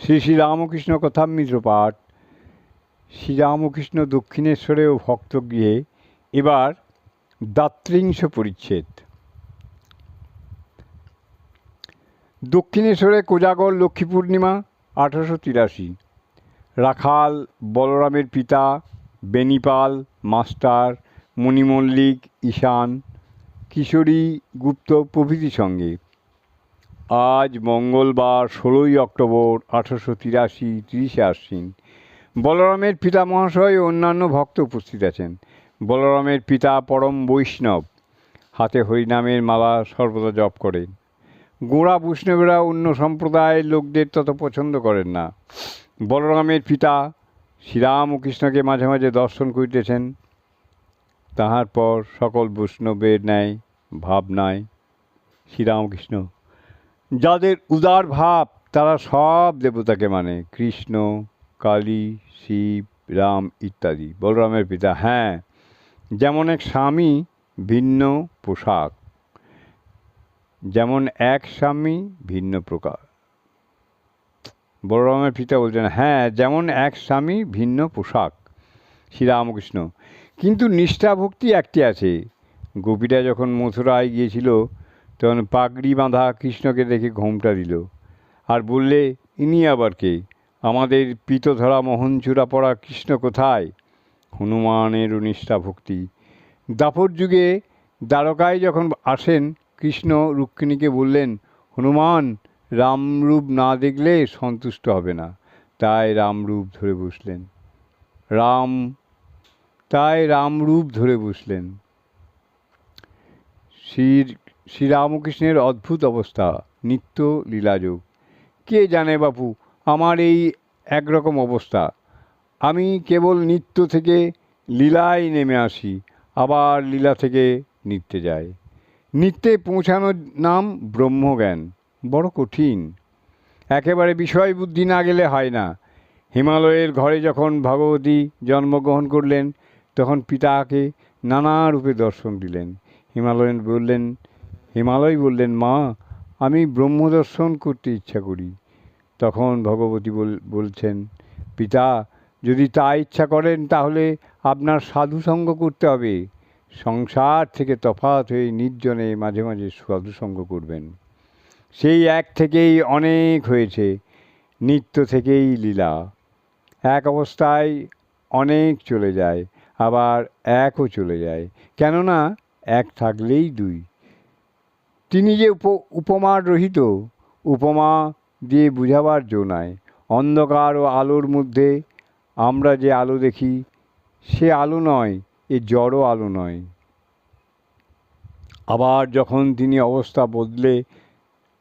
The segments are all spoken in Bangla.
শ্রী শ্রী রামকৃষ্ণ কথামৃত পাঠ শ্রীরামকৃষ্ণ দক্ষিণেশ্বরে ও ভক্ত ভক্তগৃহে এবার দাত্রিংশ পরিচ্ছেদ। দক্ষিণেশ্বরে কোজাগর লক্ষ্মী পূর্ণিমা, আঠারোশো তিরাশি। রাখাল, বলরামের পিতা, বেনিপাল, মাস্টার মণিমল্লিক ঈশান, কিশোরী, গুপ্ত প্রভৃতির সঙ্গে। আজ মঙ্গলবার ষোলোই অক্টোবর আঠারোশো তিরাশি তিরিশে আশ্বিন। বলরামের পিতা মহাশয় অন্যান্য ভক্ত উপস্থিত আছেন। বলরামের পিতা পরম বৈষ্ণব, হাতে হরিনামের মালা সর্বদা জপ করেন। গোড়া বৈষ্ণবেরা অন্য সম্প্রদায়ের লোকদের তত পছন্দ করেন না। বলরামের পিতা শ্রীরাম কৃষ্ণকে মাঝে মাঝে দর্শন করিতেছেন। তাহার পর সকল বৈষ্ণবের ন্যায় ভাবনায় শ্রীরামকৃষ্ণ যাদের উদার ভাব, তারা সব দেবতাকে মানে। কৃষ্ণ, কালী, শিব, রাম ইত্যাদি। বলরামের পিতা হ্যাঁ। যেমন এক স্বামী ভিন্ন পোশাক, যেমন এক স্বামী ভিন্ন প্রকার। বলরামের পিতা বলছেন হ্যাঁ যেমন এক স্বামী ভিন্ন পোশাক, শ্রীরামকৃষ্ণ। কিন্তু নিষ্ঠা ভক্তি একটি আছে। গোপীরা যখন মথুরায় গিয়েছিল তখন পাগড়ি বাঁধা কৃষ্ণকে দেখে ঘোমটা দিল। আর বললে, ইনি আবার কে? আমাদের পিতধরা মোহনচূড়া পড়া কৃষ্ণ কোথায়? হনুমানের নিষ্ঠা ভক্তি দাপর যুগে দ্বারকায় যখন আসেন, কৃষ্ণ রুক্মিণীকে বললেন, হনুমান, রামরূপ না দেখলে সন্তুষ্ট হবে না। তাই রামরূপ ধরে বসলেন। রাম, তাই রামরূপ ধরে বসলেন। শ্রী শ্রীরামকৃষ্ণের অদ্ভুত অবস্থা, নিত্য লীলাযোগ। কে জানে বাপু, আমার এই একরকম অবস্থা। আমি কেবল নিত্য থেকে লীলায় নেমে আসি, আবার লীলা থেকে নিত্যে যাই। নিত্যে পৌঁছানোর নাম ব্রহ্মজ্ঞান, বড় কঠিন। একেবারে বিষয় বুদ্ধি না গেলে হয় না। হিমালয়ের ঘরে যখন ভগবতী জন্মগ্রহণ করলেন, তখন পিতাকে নানা রূপে দর্শন দিলেন। হিমালয়ন বললেন হিমালয় বললেন, মা, আমি ব্রহ্মদর্শন করতে ইচ্ছা করি। তখন ভগবতী বলছেন, পিতা, যদি তা ইচ্ছা করেন, তাহলে আপনার সাধুসঙ্গ করতে হবে। সংসার থেকে তফাৎ হয়ে নির্জনে মাঝে মাঝে সাধুসঙ্গ করবেন। সেই এক থেকেই অনেক হয়েছে, নিত্য থেকেই লীলা। এক অবস্থায় অনেক চলে যায়, আবার একও চলে যায়। কেননা এক থাকলেই দুই। তিনি যে উপ, উপমার রহিত, উপমা দিয়ে বুঝাবার জো নাই। অন্ধকার ও আলোর মধ্যে আমরা যে আলো দেখি, সে আলো নয়, এ জড়ো আলো নয়। আবার যখন তিনি অবস্থা বদলে,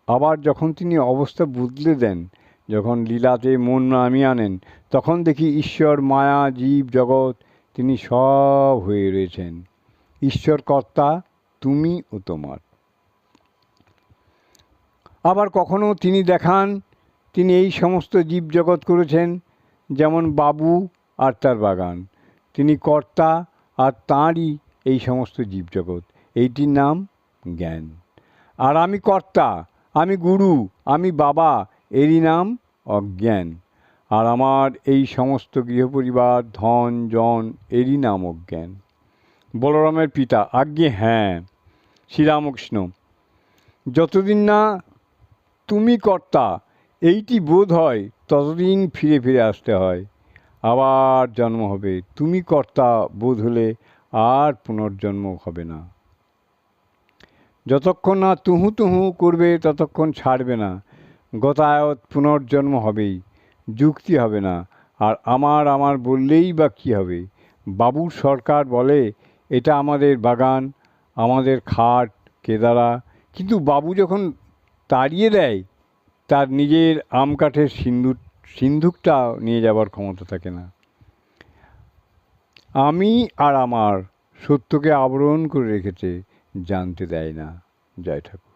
আবার যখন তিনি অবস্থা বদলে দেন, যখন লীলাতে মন নামিয়ে আনেন, তখন দেখি ঈশ্বর, মায়া, জীব, জগৎ, তিনি সব হয়ে রয়েছেন। ঈশ্বর কর্তা, তুমি ও তোমার। আবার কখনো তিনি দেখান, তিনি এই সমস্ত জীব জগৎ করেছেন, যেমন বাবু আর তার বাগান। তিনি কর্তা আর তাঁরই এই সমস্ত জীবজগৎ। এইটির নাম জ্ঞান। আর আমি কর্তা, আমি গুরু, আমি বাবা, এরই নাম অজ্ঞান। আর আমার এই সমস্ত গৃহপরিবার, ধন, জন, এরই নাম অজ্ঞান। বলরামের পিতা, আজ্ঞে হ্যাঁ শ্রীরামকৃষ্ণ। যতদিন না তুমি কর্তা, এইটি বোধ হয় ততদিন ফিরে ফিরে আসতে হয়। আবার জন্ম হবে। তুমি কর্তা বোধ হলে আর পুনর্জন্ম হবে না। যতক্ষণ না তুহু তুহু করবে, ততক্ষণ ছাড়বে না। গতায়ত পুনর্জন্ম হবেই, যুক্তি হবে না। আর আমার আমার বললেই বা কী হবে? বাবুর সরকার বলে, এটা আমাদের বাগান, আমাদের খাট, কেদারা। কিন্তু বাবু যখন তাড়িয়ে দেয়, তার নিজের আম কাঠের সিন্দুক সিন্ধুকটা নিয়ে যাবার ক্ষমতা থাকে না। আমি আর আমার সত্যকে আবরণ করে রেখেছে জানতে দেয় না জয় ঠাকুর